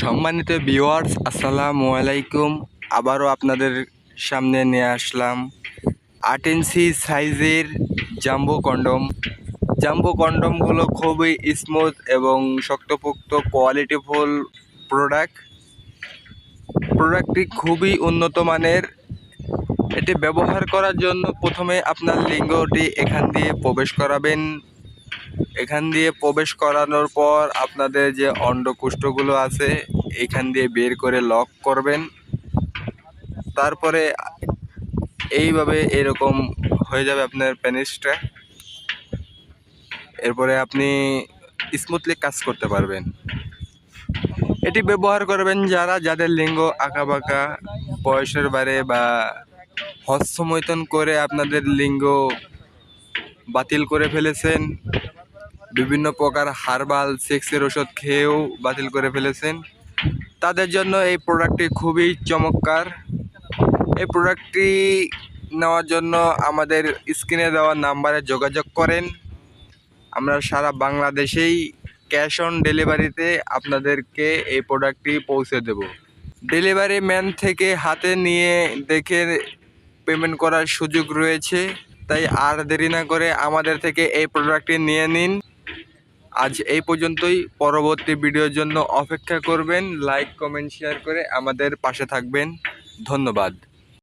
সম্মানিত ভিউয়ার্স আসসালামু আলাইকুম। আবারও আপনাদের সামনে নিয়ে আসলাম আট ইঞ্চি সাইজের জাম্বো কন্ডম। জাম্বো কন্ডমগুলো খুবই স্মুথ এবং শক্তপোক্ত কোয়ালিটিফুল প্রোডাক্ট প্রোডাক্টটি খুবই উন্নত মানের। এটি ব্যবহার করার জন্য প্রথমে আপনার লিঙ্গটি এখান দিয়ে প্রবেশ করাবেন। এখান দিয়ে প্রবেশ করানোর পর আপনাদের যে অন্ডকুষ্ঠগুলো আছে, এখান দিয়ে বের করে লক করবেন। তারপরে এইভাবে এরকম হয়ে যাবে আপনার প্যানিসটা এরপরে আপনি স্মুথলি কাজ করতে পারবেন। এটি ব্যবহার করবেন যারা, যাদের লিঙ্গ আঁকাবাঁকা, বয়সের বারে বা হস্তমৈতন করে আপনাদের লিঙ্গ বাতিল করে ফেলেছেন বিভিন্ন প্রকার হার্বাল, সেক্সের ওষুধ খেয়েও বাতিল করে ফেলেছেন। তাদের জন্য এই প্রোডাক্টটি খুবই চমৎকার। এই প্রোডাক্টটি নেওয়ার জন্য আমাদের স্ক্রিনে দেওয়া নাম্বারে যোগাযোগ করেন। আমরা সারা বাংলাদেশেই ক্যাশ অন ডেলিভারিতে আপনাদেরকে এই প্রোডাক্টটি পৌঁছে দেব। ডেলিভারি ম্যান থেকে হাতে নিয়ে দেখে পেমেন্ট করার সুযোগ রয়েছে। তাই আর দেরি না করে আমাদের থেকে এই প্রোডাক্টটি নিয়ে নিন। আজ এই পর্যন্তই। পরবর্তী ভিডিওর জন্য অপেক্ষা করবেন লাইক কমেন্ট শেয়ার করে আমাদের পাশে থাকবেন। ধন্যবাদ।